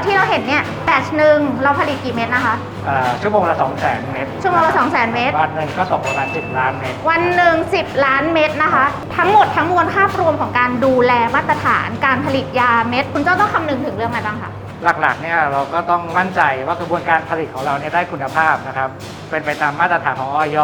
ดที่เราเห็นเนี่ยแบตหนึ่งเราผลิตกี่เม็ดนะคะ อ่าชั่วโมงละ2 0 0 0 0 0เมตรชั่วโมงละ2 0 0 0 0 0 เม็ดวันหนึ่งก็ตกประมาณ10 ล้านเมตร วันหนึ่ง10 ล้านเม็ดนะคะ ทั้งหมดทั้งมวลภาพรวมของการดูแลมาตรฐานการผลิตยาเม็ด คุณเจ้าต้องคำนึงถึงเรื่องอะไรบ้างคะ หลักๆเนี่ยเราก็ต้องมั่นใจว่ากระบวนการผลิตของเราเนี่ยได้คุณภาพนะครับ เป็นไปตามมาตรฐานของออย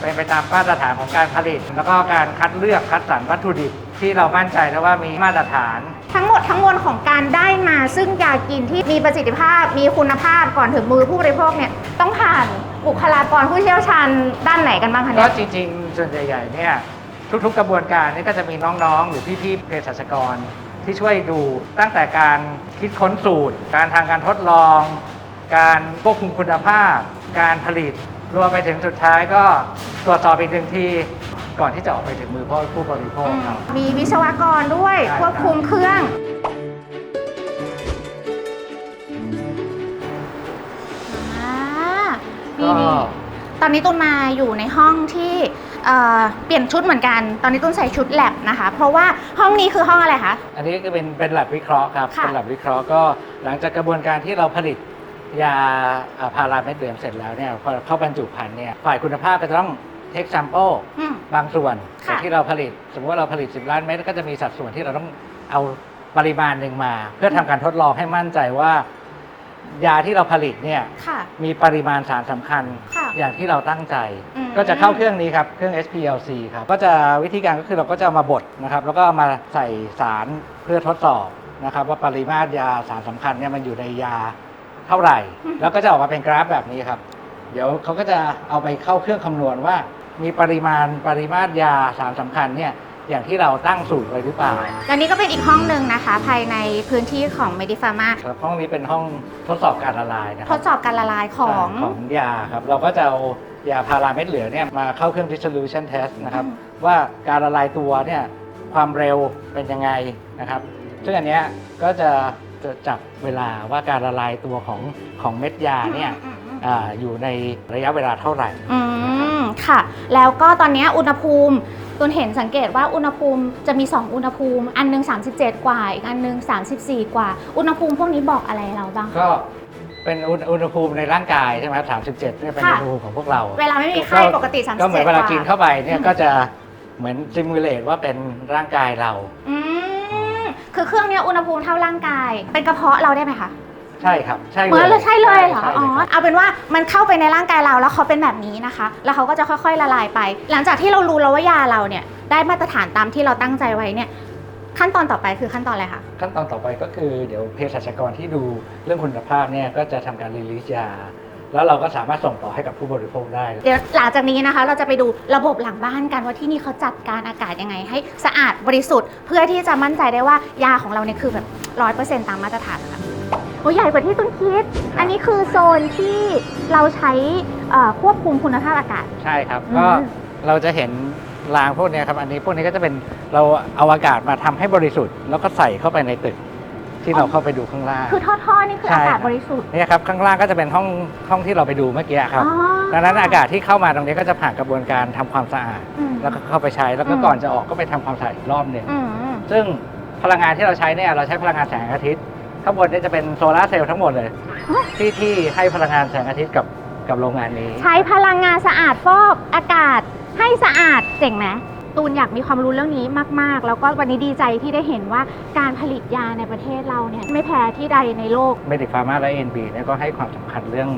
เป็นไปตามมาตรฐานของการผลิต แล้วก็การคัดเลือกคัดสรรวัตถุดิบ ที่เรามั่นใจแล้วว่ามีมาตรฐาน ทั้งหมดทั้งมวลของการได้มาซึ่งยากินที่มีประสิทธิภาพ มีคุณภาพก่อนถึงมือผู้บริโภคเนี่ยต้องผ่านบุคลากรผู้เชี่ยวชาญด้านไหนกันบ้างคะก็เนี่ยจริงๆ ส่วนใหญ่ๆเนี่ยทุกๆกระบวนการนี่ก็จะมีน้องๆ หรือพี่ๆเภสัชกร ที่ช่วยดูตั้งแต่การคิดค้นสูตร การทางการทดลอง การควบคุมคุณภาพ การผลิตรวมไปถึงสุดท้ายก็ตรวจสอบอีกหนึ่งที ก่อนที่จะออกไปถึงมือผู้บริโภคครับ มีวิศวกรด้วยใช่ควบคุมเครื่อง อ่านี่ก็นี่ตอนนี้ตุ้นมาอยู่ในห้องที่เอ่อเปลี่ยนชุดเหมือนกัน ตอนนี้ตุ้นใส่ชุดแลบนะคะ เพราะว่าห้องนี้คือห้องอะไรคะ อันนี้ก็เป็นเป็นหลับวิเคราะห์ครับค่ะ เป็นหลับวิเคราะห์ก็หลังจากกระบวนการที่เราผลิตยาอ่าพาราเม็ดเหลืองเสร็จแล้วเนี่ยพอเข้าบรรจุภัณฑ์เนี่ยฝ่ายคุณภาพก็จะต้อง เทค sample อืม บางส่วนค่ะจากที่เราผลิต สมมติว่าเราผลิต 10 ล้านเม็ดก็จะมีสัดส่วนที่เราต้องเอาปริมาณหนึ่งมา เพื่อทำการทดลองให้มั่นใจว่า ยาที่เราผลิตเนี่ยค่ะ มีปริมาณสารสำคัญค่ะอย่างที่เราตั้งใจ อืม ก็จะเข้าเครื่องนี้ครับ เครื่อง SPLC ครับ ก็จะวิธีการก็คือเราก็จะเอามาบดนะครับ แล้วก็เอามาใส่สารเพื่อทดสอบนะครับ ว่าปริมาตรยาสารสำคัญเนี่ยมันอยู่ในยาเท่าไหร่แล้วก็จะออกมาเป็นกราฟแบบนี้ครับ เดี๋ยวเขาก็จะเอาไปเข้าเครื่องคำนวณว่า มีปริมาณปริมาตรยาสารสำคัญเนี่ยอย่างที่เราตั้งสูตรไว้หรือเปล่าอันนี้ก็เป็นอีกห้องหนึ่งนะคะ ภายในพื้นที่ของ Medipharma ครับห้องนี้เป็นห้องทดสอบการละลายนะคทรับดสอบการละลายของ ของยาครับเราก็จะเอายาพาราเม็ดเหลืองเนี่ยมาเข้าเครื่อง dissolution test นะครับ ว่าการละลายตัวเนี่ยความเร็วเป็นยังไงนะครับ ซึ่งอันเนี้ยก็จะจะจับเวลาว่าการละลายตัวของของเม็ดยาเนี่ยอืมอืมอาอยู่ในระยะเวลาเท่าไหร่ อืม ค่ะ แล้วก็ตอนนี้อุณหภูมิตุนเห็นสังเกตว่าอุณหภูมิจะมี 2 อุณหภูมิ อันหนึง 37 กว่า อีกอันหนึง 34 กว่า อุณหภูมิพวกนี้บอกอะไรเราบ้าง ก็เป็นอุณอุณหภูมิในร่างกายใช่ไหมครับ37เนี่ยเป็นค่ะอุณหภูมิของพวกเรา เวลาไม่มีไข้ปกติ 37ก็เหมือนเวลากินกว่าเข้าไปเนี่ยอืมก็จะเหมือนซิมูเลตว่าเป็นร่างกายเรา อืมคือเครื่องเนี้ยอุณหภูมิเท่าร่างกาย เป็นกระเพาะเราได้ไหมคะ ใช่ครับ ใช่เหมือนเลยใช่เลยเหรอใช่อ๋อครับเอาเป็นว่ามันเข้าไปในร่างกายเราแล้วเขาเป็นแบบนี้นะคะ แล้วเขาก็จะค่อยๆละลายไป หลังจากที่เรารู้แล้วว่ายาเราเนี่ยได้มาตรฐานตามที่เราตั้งใจไว้เนี่ยขั้นตอนต่อไปคือขั้นตอนอะไรคะ ขั้นตอนต่อไปก็คือเดี๋ยวเภสัชกรที่ดูเรื่องคุณภาพเนี่ยก็จะทำการรีลิสยาแล้วเราก็สามารถส่งต่อให้กับผู้บริโภคได้ เดี๋ยวหลังจากนี้นะคะ เราจะไปดูระบบหลังบ้านกันว่าที่นี่เขาจัดการอากาศยังไง ให้สะอาดบริสุทธิ์ เพื่อที่จะมั่นใจได้ว่ายาของเราเนี่ยคือแบบร้อยเปอร์เซ็นต์ตามมาตรฐานค่ะ โอ้ใหญ่กว่าที่ตุ้นคิด อันนี้คือโซนที่เราใช้เอ่อควบคุมคุณภาพอากาศ ใช่ครับ อืม ก็เราจะเห็นรางพวกเนี้ยครับ อันนี้พวกนี้ก็จะเป็นเราเอาอากาศมาทำให้บริสุทธิ์ แล้วก็ใส่เข้าไปในตึกที่เราเข้าไปดูข้างล่าง คือท่อๆนี่คือใช่ อากาศครับบริสุทธิ์เนี่ยครับข้างล่างก็จะเป็นห้องห้องที่เราไปดูเมื่อกี้ครับ อ๋อดังนั้นอากาศที่เข้ามาตรงนี้ก็จะผ่านกระบวนการทำความสะอาด อืม แล้วก็เข้าไปใช้แล้วก็อืม ก่อนจะออกก็ไปทำความสะอาดอีกรอบหนึ่งอืมอืมซึ่งพลังงานที่เราใช้เนี่ยเราใช้พลังงานแสงอาทิตย์ ข้างบนเนี่ยจะเป็นโซลาร์เซลล์ทั้งหมดเลย ที่ที่ให้พลังงานแสงอาทิตย์กับกับโรงงานนี้ ใช้พลังงานสะอาดฟอกอากาศให้สะอาดเจ๋งไหมตูนอยากมีความรู้เรื่องนี้มาก ๆ แล้วก็วันนี้ดีใจที่ได้เห็นว่าการผลิตยาในประเทศเราเนี่ยไม่แพ้ที่ใดในโลก เมดิฟาร์มาและ NB เนี่ยก็ให้ความสำคัญเรื่อง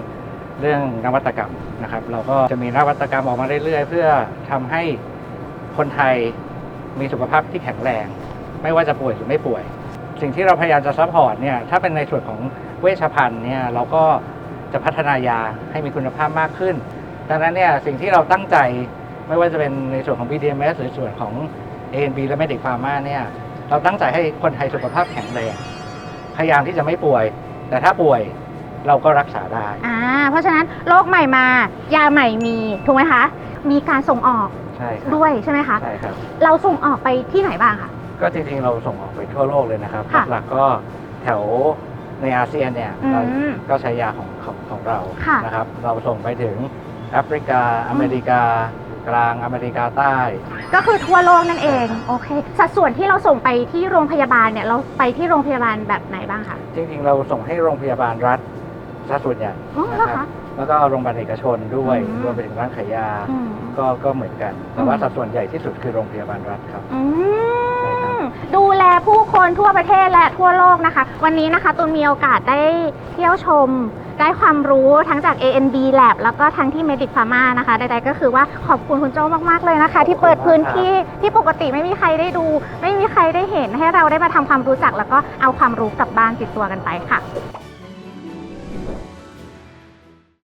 เรื่องนวัตกรรมนะครับ เราก็จะมีนวัตกรรมออกมาเรื่อย ๆ เพื่อทำให้คนไทยมีสุขภาพที่แข็งแรง ไม่ว่าจะป่วยหรือไม่ป่วย สิ่งที่เราพยายามจะซัพพอร์ตเนี่ยถ้าเป็นในส่วนของเวชภัณฑ์เนี่ยเราก็จะพัฒนายาให้มีคุณภาพมากขึ้น ดังนั้นเนี่ยสิ่งที่เราตั้งใจไม่ว่าจะเป็นในส่วนของ BDMS หรือส่วนของ ANB และ Medic Pharma เนี่ยเราตั้งใจให้คนไทยสุขภาพแข็งแรงพยายามที่จะไม่ป่วย แต่ถ้าป่วยเราก็รักษาได้อ่าเพราะฉะนั้นโรคใหม่มา ยาใหม่มีถูกไหมคะ มีการส่งออกใช่ครับด้วยใช่ไหมคะ ใช่ครับ เราส่งออกไปที่ไหนบ้างคะ ก็จริงๆเราส่งออกไปทั่วโลกเลยนะครับค่ะหลักๆก็แถวในอาเซียนเนี่ยอืมเราก็ใช้ยาของของของเราค่ะ นะครับ เราส่งไปถึงแอฟริกา อเมริกา กลางอเมริกาใต้ ก็คือทั่วโลกนั่นเอง โอเค สัดส่วนที่เราส่งไปที่โรงพยาบาลเนี่ยเราไปที่โรงพยาบาลแบบไหนบ้างคะจริงๆ เราส่งให้โรงพยาบาลรัฐซะส่วนใหญ่อ๋อนะเหรอครัคะ บแล้วก็โรงพยาบาลเอกชนด้วยอืม รวมไปถึงร้านขายยา อืม ก็ก็เหมือนกัน แต่ว่าอืม สัดส่วนใหญ่ที่สุดคือโรงพยาบาลรัฐครับ อืใช่ครับม ดูแลผู้คนทั่วประเทศและทั่วโลกนะคะ วันนี้นะคะตุนมีโอกาสได้เที่ยวชม ได้ความรู้ทั้งจาก ANB Lab แล้วก็ทั้งที่ Medic Pharma นะคะใดๆก็คือว่าขอบคุณคุณโจมากๆเลยนะคะ ที่เปิดพื้นที่ที่ปกติไม่มีใครได้ดู ไม่มีใครได้เห็นให้เราได้มาทำความรู้จัก แล้วก็เอาความรู้กลับบ้านติดตัวกันไปค่ะ